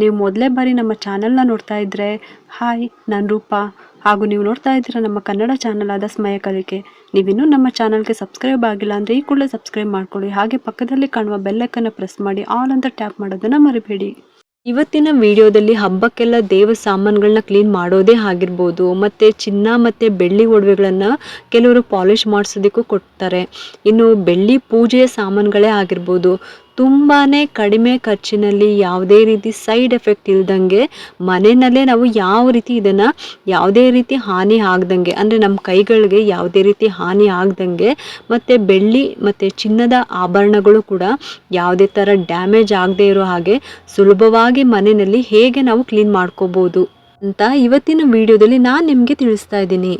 ನೀವು ಮೊದಲೇ ಬಾರಿ ನಮ್ಮ ಚಾನಲ್ನ ನೋಡ್ತಾ ಇದ್ದರೆ ಹಾಯ್ ನಾನು ರೂಪ. ಹಾಗೂ ನೀವು ನೋಡ್ತಾ ಇದ್ದೀರಾ ನಮ್ಮ ಕನ್ನಡ ಚಾನಲ್ ಆದ ಸ್ಮಯ ಕಲಿಕೆ. ನೀವಿನ್ನೂ ನಮ್ಮ ಚಾನಲ್ಗೆ ಸಬ್ಸ್ಕ್ರೈಬ್ ಆಗಿಲ್ಲ ಅಂದರೆ ಈ ಕೂಡಲೇ ಸಬ್ಸ್ಕ್ರೈಬ್ ಮಾಡ್ಕೊಳ್ಳಿ. ಹಾಗೆ ಪಕ್ಕದಲ್ಲಿ ಕಾಣುವ ಬೆಲ್ಲೈಕನ್ನು ಪ್ರೆಸ್ ಮಾಡಿ ಆಲ್ ಅಂತ ಟ್ಯಾಪ್ ಮಾಡೋದನ್ನು ಮರಿಬೇಡಿ. ಇವತ್ತಿನ ವಿಡಿಯೋದಲ್ಲಿ ಹಬ್ಬಕ್ಕೆಲ್ಲ ದೇವ ಸಾಮಾನುಗಳನ್ನ ಕ್ಲೀನ್ ಮಾಡೋದೇ ಆಗಿರ್ಬೋದು. ಮತ್ತು ಚಿನ್ನ ಮತ್ತು ಬೆಳ್ಳಿ ಒಡವೆಗಳನ್ನು ಕೆಲವರು ಪಾಲಿಷ್ ಮಾಡಿಸೋದಕ್ಕೂ ಕೊಡ್ತಾರೆ. ಇನ್ನು ಬೆಳ್ಳಿ ಪೂಜೆಯ ಸಾಮಾನುಗಳೇ ಆಗಿರ್ಬೋದು. ತುಂಬಾ ಕಡಿಮೆ ಖರ್ಚಿನಲ್ಲಿ ಯಾವುದೇ ರೀತಿ ಸೈಡ್ ಎಫೆಕ್ಟ್ ಇಲ್ದಂಗೆ ಮನೆಯಲ್ಲೇ ನಾವು ಯಾವ ರೀತಿ ಇದನ್ನು ಯಾವುದೇ ರೀತಿ ಹಾನಿ ಆಗ್ದಂಗೆ, ಅಂದರೆ ನಮ್ಮ ಕೈಗಳಿಗೆ ಯಾವುದೇ ರೀತಿ ಹಾನಿ ಆಗ್ದಂಗೆ, ಮತ್ತು ಬೆಳ್ಳಿ ಮತ್ತು ಚಿನ್ನದ ಆಭರಣಗಳು ಕೂಡ ಯಾವುದೇ ಥರ ಡ್ಯಾಮೇಜ್ ಆಗದೆ ಇರೋ ಹಾಗೆ ಸುಲಭವಾಗಿ ಮನೆಯಲ್ಲಿ ಹೇಗೆ ನಾವು ಕ್ಲೀನ್ ಮಾಡ್ಕೋಬೋದು ಅಂತ ಇವತ್ತಿನ ವಿಡಿಯೋದಲ್ಲಿ ನಾನು ನಿಮಗೆ ತಿಳಿಸ್ತಾ ಇದ್ದೀನಿ.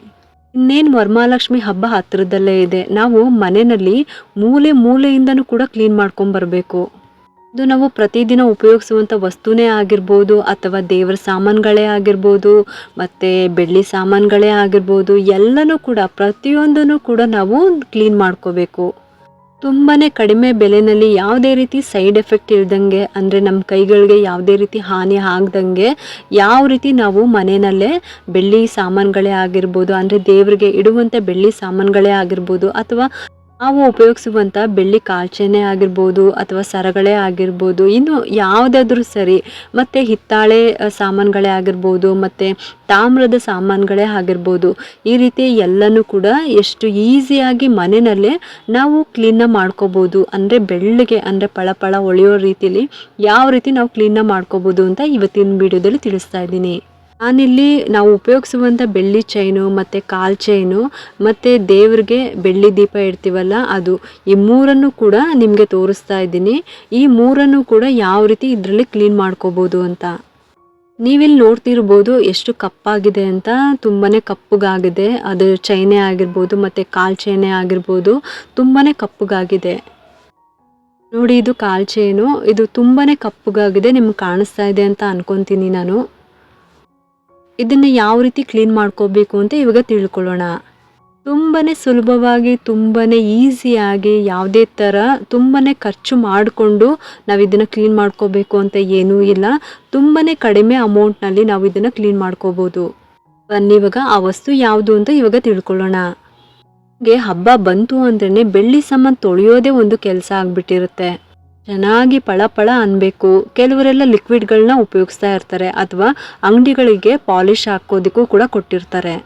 ಇನ್ನೇನು ವರಮಹಾಲಕ್ಷ್ಮಿ ಹಬ್ಬ ಹತ್ತಿರದಲ್ಲೇ ಇದೆ. ನಾವು ಮನೆಯಲ್ಲಿ ಮೂಲೆ ಮೂಲೆಯಿಂದನೂ ಕೂಡ ಕ್ಲೀನ್ ಮಾಡ್ಕೊಂಬರ್ಬೇಕು ಇದು ನಾವು ಪ್ರತಿದಿನ ಉಪಯೋಗಿಸುವಂಥ ವಸ್ತುನೇ ಆಗಿರ್ಬೋದು, ಅಥವಾ ದೇವರ ಸಾಮಾನುಗಳೇ ಆಗಿರ್ಬೋದು, ಮತ್ತು ಬೆಳ್ಳಿ ಸಾಮಾನುಗಳೇ ಆಗಿರ್ಬೋದು, ಎಲ್ಲನೂ ಕೂಡ ಪ್ರತಿಯೊಂದನ್ನು ಕೂಡ ನಾವು ಕ್ಲೀನ್ ಮಾಡ್ಕೋಬೇಕು. ತುಂಬಾ ಕಡಿಮೆ ಬೆಲೆಯಲ್ಲಿ ಯಾವುದೇ ರೀತಿ ಸೈಡ್ ಎಫೆಕ್ಟ್ ಇಲ್ದಂಗೆ, ಅಂದರೆ ನಮ್ಮ ಕೈಗಳಿಗೆ ಯಾವುದೇ ರೀತಿ ಹಾನಿ ಆಗ್ದಂಗೆ ಯಾವ ರೀತಿ ನಾವು ಮನೆಯಲ್ಲೇ ಬೆಳ್ಳಿ ಸಾಮಾನುಗಳೇ ಆಗಿರ್ಬೋದು, ಅಂದರೆ ದೇವರಿಗೆ ಇಡುವಂಥ ಬೆಳ್ಳಿ ಸಾಮಾನುಗಳೇ ಆಗಿರ್ಬೋದು, ಅಥವಾ ನಾವು ಉಪಯೋಗಿಸುವಂಥ ಬೆಳ್ಳಿ ಕಾಲ್ಚೆನೆ ಆಗಿರ್ಬೋದು ಅಥವಾ ಸರಗಳೇ ಆಗಿರ್ಬೋದು. ಇನ್ನು ಯಾವುದಾದ್ರೂ ಸರಿ, ಮತ್ತು ಹಿತ್ತಾಳೆ ಸಾಮಾನುಗಳೇ ಆಗಿರ್ಬೋದು, ಮತ್ತು ತಾಮ್ರದ ಸಾಮಾನುಗಳೇ ಆಗಿರ್ಬೋದು, ಈ ರೀತಿ ಎಲ್ಲನೂ ಕೂಡ ಎಷ್ಟು ಈಸಿಯಾಗಿ ಮನೆಯಲ್ಲೇ ನಾವು ಕ್ಲೀನ ಮಾಡ್ಕೋಬೋದು. ಅಂದರೆ ಬೆಳ್ಳಿಗೆ, ಅಂದರೆ ಪಳಪಳ ಪಳ ಹೊಳೆಯೋ ರೀತಿಲಿ ಯಾವ ರೀತಿ ನಾವು ಕ್ಲೀನ ಮಾಡ್ಕೋಬೋದು ಅಂತ ಇವತ್ತಿನ ವಿಡಿಯೋದಲ್ಲಿ ತಿಳಿಸ್ತಾ ಇದ್ದೀನಿ. ನಾನಿಲ್ಲಿ ನಾವು ಉಪಯೋಗಿಸುವಂಥ ಬೆಳ್ಳಿ ಚೈನು ಮತ್ತು ಕಾಲ್ ಚೈನು ಮತ್ತು ದೇವ್ರಿಗೆ ಬೆಳ್ಳಿ ದೀಪ ಇಡ್ತೀವಲ್ಲ ಅದು. ಈ ಮೂರನ್ನು ಕೂಡ ನಿಮಗೆ ತೋರಿಸ್ತಾ ಇದ್ದೀನಿ. ಈ ಮೂರನ್ನು ಕೂಡ ಯಾವ ರೀತಿ ಇದರಲ್ಲಿ ಕ್ಲೀನ್ ಮಾಡ್ಕೋಬೋದು ಅಂತ. ನೀವಿಲ್ಲಿ ನೋಡ್ತಿರ್ಬೋದು ಎಷ್ಟು ಕಪ್ಪಾಗಿದೆ ಅಂತ. ತುಂಬಾ ಕಪ್ಪಗಾಗಿದೆ. ಅದು ಚೈನೆ ಆಗಿರ್ಬೋದು, ಮತ್ತು ಕಾಲ್ ಚೈನೆ ಆಗಿರ್ಬೋದು ತುಂಬಾ ಕಪ್ಪಗಾಗಿದೆ. ನೋಡಿ, ಇದು ಕಾಲ್ ಚೈನು ಇದು ತುಂಬಾ ಕಪ್ಪಗಾಗಿದೆ. ನಿಮ್ಗೆ ಕಾಣಿಸ್ತಾ ಇದೆ ಅಂತ ಅನ್ಕೊತೀನಿ ನಾನು. ಇದನ್ನು ಯಾವ ರೀತಿ ಕ್ಲೀನ್ ಮಾಡ್ಕೋಬೇಕು ಅಂತ ಇವಾಗ ತಿಳ್ಕೊಳ್ಳೋಣ. ತುಂಬಾ ಸುಲಭವಾಗಿ ತುಂಬಾ ಈಸಿಯಾಗಿ ಯಾವುದೇ ಥರ ತುಂಬಾ ಖರ್ಚು ಮಾಡಿಕೊಂಡು ನಾವು ಇದನ್ನು ಕ್ಲೀನ್ ಮಾಡ್ಕೋಬೇಕು ಅಂತ ಏನೂ ಇಲ್ಲ. ತುಂಬಾ ಕಡಿಮೆ ಅಮೌಂಟ್ನಲ್ಲಿ ನಾವು ಇದನ್ನು ಕ್ಲೀನ್ ಮಾಡ್ಕೋಬೋದು. ಬನ್ನಿ ಇವಾಗ ಆ ವಸ್ತು ಯಾವುದು ಅಂತ ಇವಾಗ ತಿಳ್ಕೊಳ್ಳೋಣ. ಹಬ್ಬ ಬಂತು ಅಂದ್ರೇ ಬೆಳ್ಳಿ ಸಾಮಾನು ತೊಳೆಯೋದೇ ಒಂದು ಕೆಲಸ ಆಗ್ಬಿಟ್ಟಿರುತ್ತೆ. ಚೆನ್ನಾಗಿ ಪಳ ಪಳ ಅನ್ಬೇಕು. ಕೆಲವರೆಲ್ಲ ಲಿಕ್ವಿಡ್ಗಳನ್ನ ಉಪಯೋಗಿಸ್ತಾ ಇರ್ತಾರೆ ಅಥವಾ ಅಂಗಡಿಗಳಿಗೆ ಪಾಲಿಶ್ ಹಾಕೋದಕ್ಕೂ ಕೂಡ ಕೊಟ್ಟಿರ್ತಾರೆ.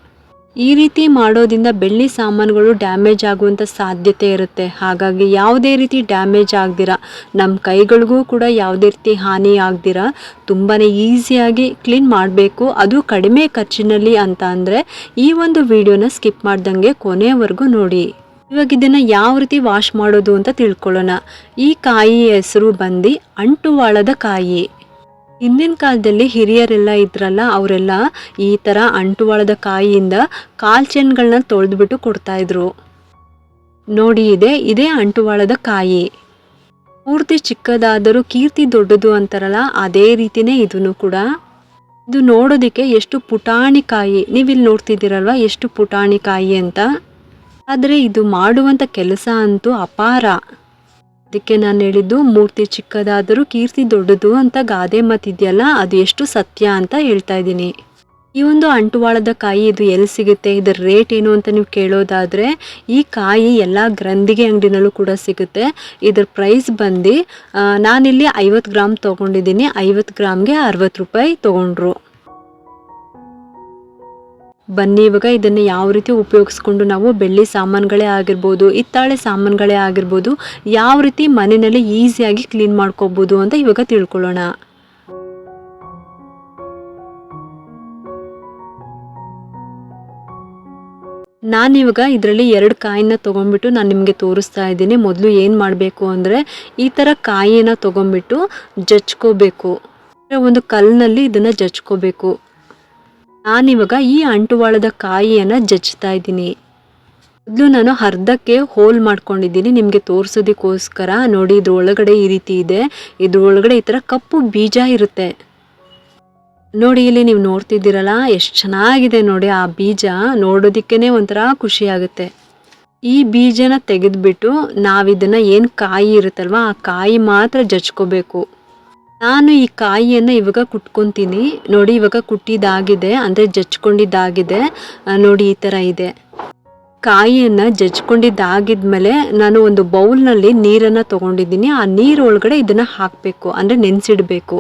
ಈ ರೀತಿ ಮಾಡೋದಿಂದ ಬೆಳ್ಳಿ ಸಾಮಾನುಗಳು ಡ್ಯಾಮೇಜ್ ಆಗುವಂಥ ಸಾಧ್ಯತೆ ಇರುತ್ತೆ. ಹಾಗಾಗಿ ಯಾವುದೇ ರೀತಿ ಡ್ಯಾಮೇಜ್ ಆಗ್ದಿರ ನಮ್ಮ ಕೈಗಳಿಗೂ ಕೂಡ ಯಾವುದೇ ರೀತಿ ಹಾನಿ ಆಗ್ದಿರ ತುಂಬಾ ಈಸಿಯಾಗಿ ಕ್ಲೀನ್ ಮಾಡಬೇಕು. ಅದು ಕಡಿಮೆ ಖರ್ಚಿನಲ್ಲಿ ಅಂತ ಅಂದರೆ ಈ ಒಂದು ವಿಡಿಯೋನ ಸ್ಕಿಪ್ ಮಾಡ್ದಂಗೆ ಕೊನೆಯವರೆಗೂ ನೋಡಿ. ಇವಾಗ ಇದನ್ನ ಯಾವ ರೀತಿ ವಾಶ್ ಮಾಡೋದು ಅಂತ ತಿಳ್ಕೊಳ್ಳೋಣ. ಈ ಕಾಯಿ ಹೆಸರು ಬಂದು ಅಂಟುವಾಳದ ಕಾಯಿ. ಹಿಂದಿನ ಕಾಲದಲ್ಲಿ ಹಿರಿಯರೆಲ್ಲ ಇದ್ರಲ್ಲ, ಅವರೆಲ್ಲ ಈ ಥರ ಅಂಟುವಾಳದ ಕಾಯಿಯಿಂದ ಕಾಲ್ ಚೆನ್ಗಳನ್ನ ತೊಳೆದ್ಬಿಟ್ಟು ಕೊಡ್ತಾ ಇದ್ರು. ನೋಡಿ ಇದೆ, ಇದೇ ಅಂಟುವಾಳದ ಕಾಯಿ. ಪೂರ್ತಿ ಚಿಕ್ಕದಾದರೂ ಕೀರ್ತಿ ದೊಡ್ಡದು ಅಂತಾರಲ್ಲ, ಅದೇ ರೀತಿನೇ ಇದನ್ನು ಕೂಡ. ಇದು ನೋಡೋದಕ್ಕೆ ಎಷ್ಟು ಪುಟಾಣಿ ಕಾಯಿ. ನೀವಿಲ್ಲಿ ನೋಡ್ತಿದ್ದೀರಲ್ವ, ಎಷ್ಟು ಪುಟಾಣಿ ಕಾಯಿ ಅಂತ? ಆದರೆ ಇದು ಮಾಡುವಂಥ ಕೆಲಸ ಅಂತೂ ಅಪಾರ. ಅದಕ್ಕೆ ನಾನು ಹೇಳಿದ್ದು, ಮೂರ್ತಿ ಚಿಕ್ಕದಾದರೂ ಕೀರ್ತಿ ದೊಡ್ಡದು ಅಂತ ಗಾದೆ ಮತ್ತಿದೆಯಲ್ಲ ಅದು ಎಷ್ಟು ಸತ್ಯ ಅಂತ ಹೇಳ್ತಾ ಇದ್ದೀನಿ. ಈ ಒಂದು ಅಂಟುವಾಳದ ಕಾಯಿ ಇದು ಎಲ್ಲಿ ಸಿಗುತ್ತೆ, ಇದರ ರೇಟ್ ಏನು ಅಂತ ನೀವು ಕೇಳೋದಾದರೆ, ಈ ಕಾಯಿ ಎಲ್ಲ ಗ್ರಂಥಿಗೆ ಅಂಗಡಿನಲ್ಲೂ ಕೂಡ ಸಿಗುತ್ತೆ. ಇದರ ಪ್ರೈಸ್ ಬಂದು ನಾನಿಲ್ಲಿ ಐವತ್ತು ಗ್ರಾಮ್ ತೊಗೊಂಡಿದ್ದೀನಿ, ಐವತ್ತು ಗ್ರಾಮ್ಗೆ ಅರವತ್ತು ರೂಪಾಯಿ ತೊಗೊಂಡ್ರು. ಬನ್ನಿ, ಇವಾಗ ಇದನ್ನು ಯಾವ ರೀತಿ ಉಪಯೋಗಿಸ್ಕೊಂಡು ನಾವು ಬೆಳ್ಳಿ ಸಾಮಾನುಗಳೇ ಆಗಿರ್ಬೋದು, ಹಿತ್ತಾಳೆ ಸಾಮಾನುಗಳೇ ಆಗಿರ್ಬೋದು, ಯಾವ ರೀತಿ ಮನೆಯಲ್ಲಿ ಈಸಿಯಾಗಿ ಕ್ಲೀನ್ ಮಾಡ್ಕೋಬೋದು ಅಂತ ಇವಾಗ ತಿಳ್ಕೊಳ್ಳೋಣ. ನಾನಿವಾಗ ಇದರಲ್ಲಿ ಎರಡು ಕಾಯಿನ ತೊಗೊಂಬಿಟ್ಟು ನಾನು ನಿಮಗೆ ತೋರಿಸ್ತಾ ಇದ್ದೀನಿ. ಮೊದಲು ಏನು ಮಾಡಬೇಕು ಅಂದರೆ ಈ ಥರ ಕಾಯಿನ ತೊಗೊಂಬಿಟ್ಟು ಜಚ್ಕೋಬೇಕು. ಒಂದು ಕಲ್ಲಿನಲ್ಲಿ ಇದನ್ನು ಜಚ್ಕೋಬೇಕು. ನಾನಿವಾಗ ಈ ಅಂಟುವಾಳದ ಕಾಯಿಯನ್ನು ಜಜ್ತಾ ಇದ್ದೀನಿ. ಮೊದಲು ನಾನು ಅರ್ಧಕ್ಕೆ ಹೋಲ್ ಮಾಡ್ಕೊಂಡಿದ್ದೀನಿ ನಿಮಗೆ ತೋರಿಸೋದಕ್ಕೋಸ್ಕರ. ನೋಡಿ, ಇದ್ರೊಳಗಡೆ ಈ ರೀತಿ ಇದೆ. ಇದ್ರೊಳಗಡೆ ಈ ಥರ ಕಪ್ಪು ಬೀಜ ಇರುತ್ತೆ. ನೋಡಿ, ಇಲ್ಲಿ ನೀವು ನೋಡ್ತಿದ್ದೀರಲ್ಲ, ಎಷ್ಟು ಚೆನ್ನಾಗಿದೆ ನೋಡಿ ಆ ಬೀಜ. ನೋಡೋದಕ್ಕೇ ಒಂಥರ ಖುಷಿ ಆಗುತ್ತೆ ಈ ಬೀಜನ ತೆಗೆದುಬಿಟ್ಟು ನಾವಿದನ್ನು ಏನು ಕಾಯಿ ಇರುತ್ತಲ್ವ, ಆ ಕಾಯಿ ಮಾತ್ರ ಜಜ್ಕೋಬೇಕು ನಾನು ಈ ಕಾಯಿಯನ್ನು ಇವಾಗ ಕುಟ್ಕೊತೀನಿ. ನೋಡಿ, ಇವಾಗ ಕುಟ್ಟಿದಾಗಿದೆ ಅಂದರೆ ಜಚ್ಕೊಂಡಿದ್ದಾಗಿದೆ ನೋಡಿ, ಈ ಥರ ಇದೆ. ಕಾಯಿಯನ್ನು ಜಜ್ಕೊಂಡಿದ್ದಾಗಿದ್ಮೇಲೆ ನಾನು ಒಂದು ಬೌಲ್ನಲ್ಲಿ ನೀರನ್ನು ತೊಗೊಂಡಿದ್ದೀನಿ. ಆ ನೀರು ಒಳಗಡೆ ಇದನ್ನು ಹಾಕಬೇಕು, ಅಂದರೆ ನೆನೆಸಿಡಬೇಕು.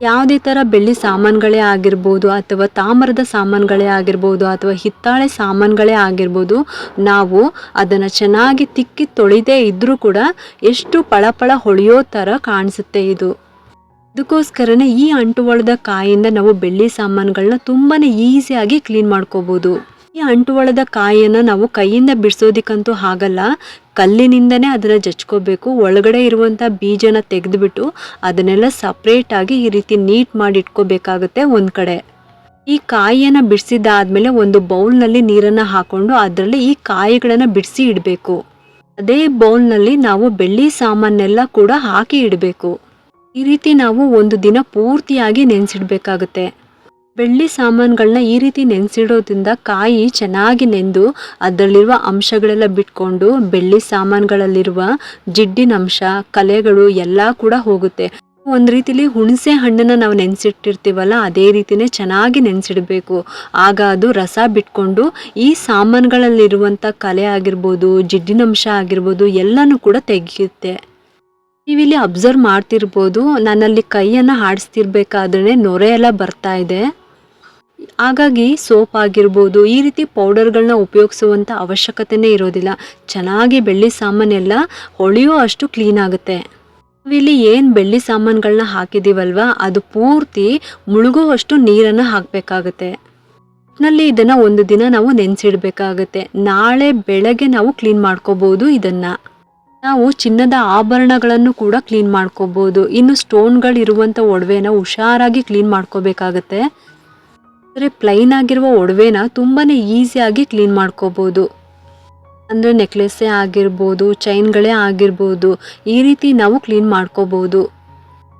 ಯಾವುದೇ ಥರ ಬೆಳ್ಳಿ ಸಾಮಾನುಗಳೇ ಆಗಿರ್ಬೋದು, ಅಥವಾ ತಾಮ್ರದ ಸಾಮಾನುಗಳೇ ಆಗಿರ್ಬೋದು, ಅಥವಾ ಹಿತ್ತಾಳೆ ಸಾಮಾನುಗಳೇ ಆಗಿರ್ಬೋದು, ನಾವು ಅದನ್ನು ಚೆನ್ನಾಗಿ ತಿಕ್ಕಿ ತೊಳೆದೇ ಇದ್ದರೂ ಕೂಡ ಎಷ್ಟು ಪಳಪಳ ಹೊಳೆಯೋ ಥರ ಕಾಣಿಸುತ್ತೆ ಇದು. ಅದಕ್ಕೋಸ್ಕರನೇ ಈ ಅಂಟುವಳದ ಕಾಯಿಂದ ನಾವು ಬೆಳ್ಳಿ ಸಾಮಾನುಗಳನ್ನ ತುಂಬಾ ಈಸಿಯಾಗಿ ಕ್ಲೀನ್ ಮಾಡ್ಕೋಬೋದು. ಈ ಅಂಟುವಳದ ಕಾಯಿಯನ್ನು ನಾವು ಕೈಯಿಂದ ಬಿಡಿಸೋದಿಕ್ಕಂತೂ ಆಗಲ್ಲ ಕಲ್ಲಿನಿಂದನೇ ಅದನ್ನು ಜಚ್ಕೋಬೇಕು. ಒಳಗಡೆ ಇರುವಂಥ ಬೀಜನ ತೆಗೆದುಬಿಟ್ಟು ಅದನ್ನೆಲ್ಲ ಸಪ್ರೇಟಾಗಿ ಈ ರೀತಿ ನೀಟ್ ಮಾಡಿ ಇಟ್ಕೋಬೇಕಾಗುತ್ತೆ ಒಂದು ಕಡೆ. ಈ ಕಾಯಿಯನ್ನು ಬಿಡಿಸಿದಾದ್ಮೇಲೆ ಒಂದು ಬೌಲ್ನಲ್ಲಿ ನೀರನ್ನು ಹಾಕೊಂಡು ಅದರಲ್ಲಿ ಈ ಕಾಯಿಗಳನ್ನು ಬಿಡಿಸಿ ಇಡಬೇಕು. ಅದೇ ಬೌಲ್ನಲ್ಲಿ ನಾವು ಬೆಳ್ಳಿ ಸಾಮಾನೆಲ್ಲ ಕೂಡ ಹಾಕಿ ಇಡಬೇಕು. ಈ ರೀತಿ ನಾವು ಒಂದು ದಿನ ಪೂರ್ತಿಯಾಗಿ ನೆನೆಸಿಡ್ಬೇಕಾಗುತ್ತೆ. ಬೆಳ್ಳಿ ಸಾಮಾನುಗಳನ್ನ ಈ ರೀತಿ ನೆನೆಸಿಡೋದ್ರಿಂದ ಕಾಯಿ ಚೆನ್ನಾಗಿ ನೆಂದು ಅದರಲ್ಲಿರುವ ಅಂಶಗಳೆಲ್ಲ ಬಿಟ್ಕೊಂಡು ಬೆಳ್ಳಿ ಸಾಮಾನುಗಳಲ್ಲಿರುವ ಜಿಡ್ಡಿನ ಅಂಶ, ಕಲೆಗಳು ಎಲ್ಲ ಕೂಡ ಹೋಗುತ್ತೆ. ಒಂದು ರೀತಿಲಿ ಹುಣಸೆ ಹಣ್ಣನ್ನು ನಾವು ನೆನೆಸಿಟ್ಟಿರ್ತೀವಲ್ಲ, ಅದೇ ರೀತಿಯೇ ಚೆನ್ನಾಗಿ ನೆನೆಸಿಡಬೇಕು. ಆಗ ಅದು ರಸ ಬಿಟ್ಕೊಂಡು ಈ ಸಾಮಾನುಗಳಲ್ಲಿರುವಂಥ ಕಲೆ ಆಗಿರ್ಬೋದು ಜಿಡ್ಡಿನಂಶ ಆಗಿರ್ಬೋದು ಎಲ್ಲನೂ ಕೂಡ ತೆಗೆಯುತ್ತೆ. ನೀವಿಲ್ಲಿ ಅಬ್ಸರ್ವ್ ಮಾಡ್ತಿರ್ಬೋದು. ನಾನಲ್ಲಿ ಕೈಯನ್ನು ಆಡಿಸ್ತಿರ್ಬೇಕಾದ್ರೆ ನೊರೆ ಎಲ್ಲ ಬರ್ತಾ ಇದೆ. ಹಾಗಾಗಿ ಸೋಪ್ ಆಗಿರ್ಬೋದು, ಈ ರೀತಿ ಪೌಡರ್ಗಳನ್ನ ಉಪಯೋಗಿಸುವಂಥ ಅವಶ್ಯಕತೆನೇ ಇರೋದಿಲ್ಲ. ಚೆನ್ನಾಗಿ ಬೆಳ್ಳಿ ಸಾಮಾನೆಲ್ಲ ಹೊಳೆಯೋ ಅಷ್ಟು ಕ್ಲೀನ್ ಆಗುತ್ತೆ. ನಾವಿಲ್ಲಿ ಏನು ಬೆಳ್ಳಿ ಸಾಮಾನುಗಳನ್ನ ಹಾಕಿದ್ದೀವಲ್ವ ಅದು ಪೂರ್ತಿ ಮುಳುಗುವಷ್ಟು ನೀರನ್ನು ಹಾಕಬೇಕಾಗುತ್ತೆ. ನಲ್ಲಿ ಇದನ್ನು ಒಂದು ದಿನ ನಾವು ನೆನೆಸಿಡ್ಬೇಕಾಗತ್ತೆ. ನಾಳೆ ಬೆಳಗ್ಗೆ ನಾವು ಕ್ಲೀನ್ ಮಾಡ್ಕೋಬೋದು ಇದನ್ನು. ನಾವು ಚಿನ್ನದ ಆಭರಣಗಳನ್ನು ಕೂಡ ಕ್ಲೀನ್ ಮಾಡ್ಕೋಬಹುದು ಇನ್ನು ಸ್ಟೋನ್ಗಳಿರುವಂಥ ಒಡವೆನ ಹುಷಾರಾಗಿ ಕ್ಲೀನ್ ಮಾಡ್ಕೋಬೇಕಾಗತ್ತೆ. ಅಂದರೆ ಪ್ಲೈನ್ ಆಗಿರುವ ಒಡವೆನ ತುಂಬಾ ಈಸಿಯಾಗಿ ಕ್ಲೀನ್ ಮಾಡ್ಕೋಬಹುದು ಅಂದರೆ ನೆಕ್ಲೆಸ್ಸೇ ಆಗಿರ್ಬೋದು ಚೈನ್ಗಳೇ ಆಗಿರ್ಬೋದು, ಈ ರೀತಿ ನಾವು ಕ್ಲೀನ್ ಮಾಡ್ಕೋಬಹುದು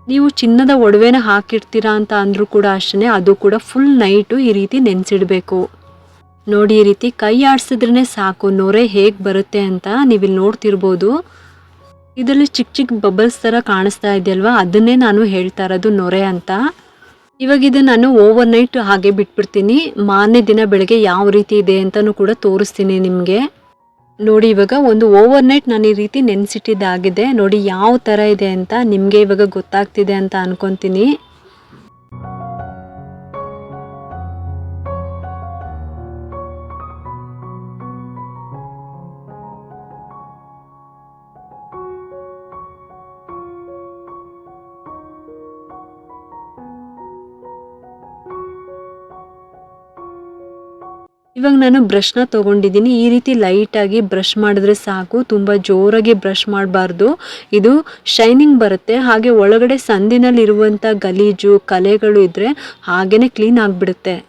ನೀವು ಚಿನ್ನದ ಒಡವೆನ ಹಾಕಿರ್ತೀರಾ ಅಂತ ಅಂದರೂ ಕೂಡ ಅಷ್ಟೇ ಅದು ಕೂಡ ಫುಲ್ ನೈಟು ಈ ರೀತಿ ನೆನೆಸಿಡಬೇಕು. ನೋಡಿ ಈ ರೀತಿ ಕೈ ಆಡಿಸಿದ್ರೇ ಸಾಕು. ನೊರೆ ಹೇಗೆ ಬರುತ್ತೆ ಅಂತ ನೀವಿಲ್ಲಿ ನೋಡ್ತಿರ್ಬೋದು. ಇದರಲ್ಲಿ ಚಿಕ್ಕ ಚಿಕ್ಕ ಬಬಲ್ಸ್ ಥರ ಕಾಣಿಸ್ತಾ ಇದೆಯಲ್ವಾ ಅದನ್ನೇ ನಾನು ಹೇಳ್ತಾ ಇರೋದು ನೊರೆ ಅಂತ. ಇವಾಗ ಇದು ನಾನು ಓವರ್ ನೈಟ್ ಹಾಗೆ ಬಿಟ್ಬಿಡ್ತೀನಿ. ಮಾರನೇ ದಿನ ಬೆಳಗ್ಗೆ ಯಾವ ರೀತಿ ಇದೆ ಅಂತಲೂ ಕೂಡ ತೋರಿಸ್ತೀನಿ ನಿಮಗೆ. ನೋಡಿ, ಇವಾಗ ಒಂದು ಓವರ್ ನೈಟ್ ನಾನು ಈ ರೀತಿ ನೆನೆಸಿಟ್ಟಿದ್ದಾಗಿದೆ. ನೋಡಿ, ಯಾವ ಥರ ಇದೆ ಅಂತ ನಿಮಗೆ ಇವಾಗ ಗೊತ್ತಾಗ್ತಿದೆ ಅಂತ ಅನ್ಕೊತೀನಿ. ಇವಾಗ ನಾನು ಬ್ರಷ್ನ ತೊಗೊಂಡಿದ್ದೀನಿ. ಈ ರೀತಿ ಲೈಟಾಗಿ ಬ್ರಷ್ ಮಾಡಿದ್ರೆ ಸಾಕು. ತುಂಬ ಜೋರಾಗಿ ಬ್ರಷ್ ಮಾಡಬಾರ್ದು. ಇದು ಶೈನಿಂಗ್ ಬರುತ್ತೆ. ಹಾಗೆ ಒಳಗಡೆ ಸಂದಿನಲ್ಲಿರುವಂಥ ಗಲೀಜು, ಕಲೆಗಳು ಇದ್ದರೆ ಹಾಗೇ ಕ್ಲೀನ್ ಆಗಿಬಿಡುತ್ತೆ.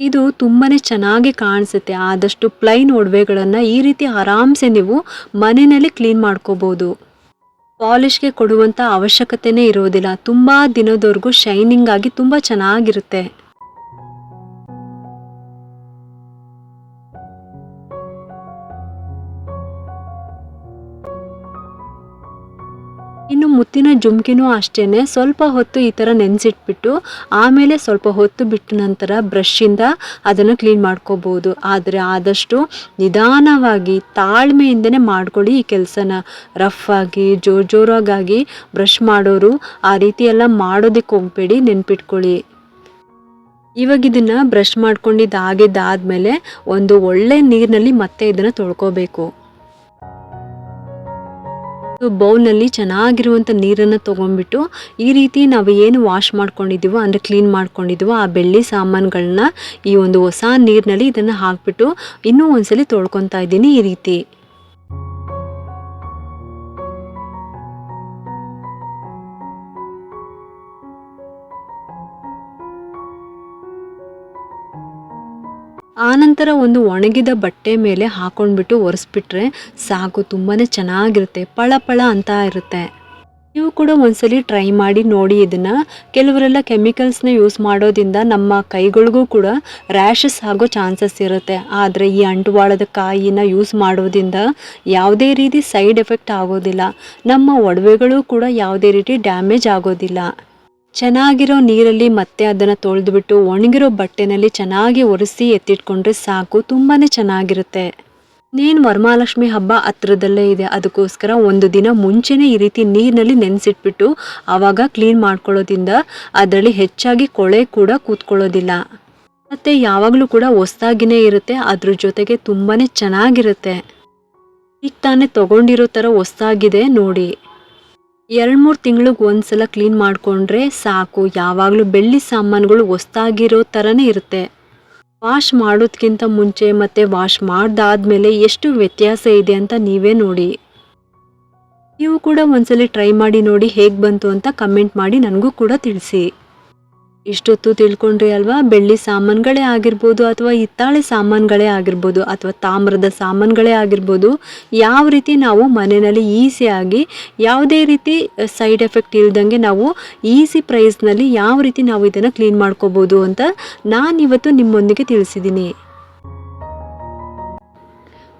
ಇದು ತುಂಬಾ ಚೆನ್ನಾಗಿ ಕಾಣಿಸುತ್ತೆ. ಆದಷ್ಟು ಪ್ಲೈನ್ ಒಡವೆಗಳನ್ನು ಈ ರೀತಿ ಆರಾಮ್ಸೆ ನೀವು ಮನೆಯಲ್ಲಿ ಕ್ಲೀನ್ ಮಾಡ್ಕೋಬೋದು. ಪಾಲಿಷ್ಗೆ ಕೊಡುವಂಥ ಅವಶ್ಯಕತೆನೇ ಇರೋದಿಲ್ಲ. ತುಂಬ ದಿನದವರೆಗೂ ಶೈನಿಂಗ್ ಆಗಿ ತುಂಬ ಚೆನ್ನಾಗಿರುತ್ತೆ. ಇನ್ನು ಮುತ್ತಿನ ಜುಮ್ಕಿನೂ ಅಷ್ಟೇ ಸ್ವಲ್ಪ ಹೊತ್ತು ಈ ಥರ ನೆನೆಸಿಟ್ಬಿಟ್ಟು, ಆಮೇಲೆ ಸ್ವಲ್ಪ ಹೊತ್ತು ಬಿಟ್ಟ ನಂತರ ಬ್ರಷಿಂದ ಅದನ್ನು ಕ್ಲೀನ್ ಮಾಡ್ಕೋಬೋದು. ಆದರೆ ಆದಷ್ಟು ನಿಧಾನವಾಗಿ, ತಾಳ್ಮೆಯಿಂದನೇ ಮಾಡ್ಕೊಳ್ಳಿ ಈ ಕೆಲಸನ. ರಫ್ ಆಗಿ, ಜೋರು ಜೋರಾಗಿ ಬ್ರಷ್ ಮಾಡೋರು ಆ ರೀತಿ ಎಲ್ಲ ಮಾಡೋದಕ್ಕೆ ಹೋಗಬೇಡಿ, ನೆನ್ಪಿಟ್ಕೊಳ್ಳಿ. ಇವಾಗ ಇದನ್ನು ಬ್ರಷ್ ಮಾಡ್ಕೊಂಡಿದ್ದಾಗಿದ್ದಾದಮೇಲೆ ಒಂದು ಒಳ್ಳೆ ನೀರಿನಲ್ಲಿ ಮತ್ತೆ ಇದನ್ನು ತೊಳ್ಕೊಬೇಕು. ಬೌಲ್ನಲ್ಲಿ ಚೆನ್ನಾಗಿರುವಂಥ ನೀರನ್ನು ತೊಗೊಂಡ್ಬಿಟ್ಟು ಈ ರೀತಿ ನಾವು ಏನು ವಾಶ್ ಮಾಡ್ಕೊಂಡಿದ್ದೀವೋ, ಅಂದರೆ ಕ್ಲೀನ್ ಮಾಡ್ಕೊಂಡಿದ್ದೀವೋ ಆ ಬೆಳ್ಳಿ ಸಾಮಾನುಗಳನ್ನ ಈ ಒಂದು ಹೊಸ ನೀರಿನಲ್ಲಿ ಇದನ್ನು ಹಾಕ್ಬಿಟ್ಟು ಇನ್ನೂ ಒಂದ್ಸಲಿ ತೊಳ್ಕೊತಾ ಇದ್ದೀನಿ ಈ ರೀತಿ. ಆನಂತರ ಒಂದು ಒಣಗಿದ ಬಟ್ಟೆ ಮೇಲೆ ಹಾಕೊಂಡ್ಬಿಟ್ಟು ಒರೆಸ್ಬಿಟ್ರೆ ಸಾಕು ತುಂಬಾ ಚೆನ್ನಾಗಿರುತ್ತೆ, ಪಳ ಪಳ ಅಂತ ಇರುತ್ತೆ. ನೀವು ಕೂಡ ಒಂದ್ಸಲಿ ಟ್ರೈ ಮಾಡಿ ನೋಡಿ ಇದನ್ನ. ಕೆಲವರೆಲ್ಲ ಕೆಮಿಕಲ್ಸ್ನ ಯೂಸ್ ಮಾಡೋದ್ರಿಂದ ನಮ್ಮ ಕೈಗಳಿಗೂ ಕೂಡ ರ್ಯಾಷಸ್ ಆಗೋ ಚಾನ್ಸಸ್ ಇರುತ್ತೆ. ಆದರೆ ಈ ಅಂಟುವಾಳದ ಕಾಯಿನ ಯೂಸ್ ಮಾಡೋದ್ರಿಂದ ಯಾವುದೇ ರೀತಿ ಸೈಡ್ ಎಫೆಕ್ಟ್ ಆಗೋದಿಲ್ಲ. ನಮ್ಮ ಒಡವೆಗಳು ಕೂಡ ಯಾವುದೇ ರೀತಿ ಡ್ಯಾಮೇಜ್ ಆಗೋದಿಲ್ಲ. ಚೆನ್ನಾಗಿರೋ ನೀರಲ್ಲಿ ಮತ್ತೆ ಅದನ್ನು ತೊಳೆದುಬಿಟ್ಟು ಒಣಗಿರೋ ಬಟ್ಟೆನಲ್ಲಿ ಚೆನ್ನಾಗಿ ಒರೆಸಿ ಎತ್ತಿಟ್ಕೊಂಡ್ರೆ ಸಾಕು ತುಂಬಾ ಚೆನ್ನಾಗಿರುತ್ತೆ. ನೀನು ವರಮಹಾಲಕ್ಷ್ಮಿ ಹಬ್ಬ ಹತ್ರದಲ್ಲೇ ಇದೆ, ಅದಕ್ಕೋಸ್ಕರ ಒಂದು ದಿನ ಮುಂಚೆನೇ ಈ ರೀತಿ ನೀರಿನಲ್ಲಿ ನೆನೆಸಿಟ್ಬಿಟ್ಟು ಆವಾಗ ಕ್ಲೀನ್ ಮಾಡ್ಕೊಳ್ಳೋದ್ರಿಂದ ಅದರಲ್ಲಿ ಹೆಚ್ಚಾಗಿ ಕೊಳೆ ಕೂಡ ಕೂತ್ಕೊಳ್ಳೋದಿಲ್ಲ. ಮತ್ತು ಯಾವಾಗಲೂ ಕೂಡ ಹೊಸ್ದಾಗಿನೇ ಇರುತ್ತೆ, ಅದ್ರ ಜೊತೆಗೆ ತುಂಬಾ ಚೆನ್ನಾಗಿರುತ್ತೆ. ಈಗ ತಾನೇ ತೊಗೊಂಡಿರೋ ಥರ ಹೊಸ್ದಾಗಿದೆ ನೋಡಿ. ಎರಡು ಮೂರು ತಿಂಗಳಿಗೆ ಒಂದ್ಸಲ ಕ್ಲೀನ್ ಮಾಡಿಕೊಂಡ್ರೆ ಸಾಕು. ಯಾವಾಗಲೂ ಬೆಳ್ಳಿ ಸಾಮಾನುಗಳು ಹೊಸ್ತಾಗಿರೋ ಥರನೇ ಇರುತ್ತೆ. ವಾಶ್ ಮಾಡೋದ್ಕಿಂತ ಮುಂಚೆ ಮತ್ತು ವಾಶ್ ಮಾಡ್ದಾದ್ಮೇಲೆ ಎಷ್ಟು ವ್ಯತ್ಯಾಸ ಇದೆ ಅಂತ ನೀವೇ ನೋಡಿ. ನೀವು ಕೂಡ ಒಂದ್ಸಲಿ ಟ್ರೈ ಮಾಡಿ ನೋಡಿ ಹೇಗೆ ಬಂತು ಅಂತ ಕಮೆಂಟ್ ಮಾಡಿ ನನಗೂ ಕೂಡ ತಿಳಿಸಿ. ಇಷ್ಟೊತ್ತು ತಿಳ್ಕೊಂಡ್ರಿ ಅಲ್ವಾ? ಬೆಳ್ಳಿ ಸಾಮಾನುಗಳೇ ಆಗಿರ್ಬೋದು ಅಥವಾ ಹಿತ್ತಾಳೆ ಸಾಮಾನುಗಳೇ ಆಗಿರ್ಬೋದು ಅಥವಾ ತಾಮ್ರದ ಸಾಮಾನುಗಳೇ ಆಗಿರ್ಬೋದು, ಯಾವ ರೀತಿ ನಾವು ಮನೆಯಲ್ಲಿ ಈಸಿಯಾಗಿ ಯಾವುದೇ ರೀತಿ ಸೈಡ್ ಎಫೆಕ್ಟ್ ಇಲ್ದಂಗೆ ನಾವು ಈಸಿ ಪ್ರೈಸ್ನಲ್ಲಿ ಯಾವ ರೀತಿ ನಾವು ಇದನ್ನು ಕ್ಲೀನ್ ಮಾಡ್ಕೋಬೋದು ಅಂತ ನಾನಿವತ್ತು ನಿಮ್ಮೊಂದಿಗೆ ತಿಳಿಸಿದ್ದೀನಿ.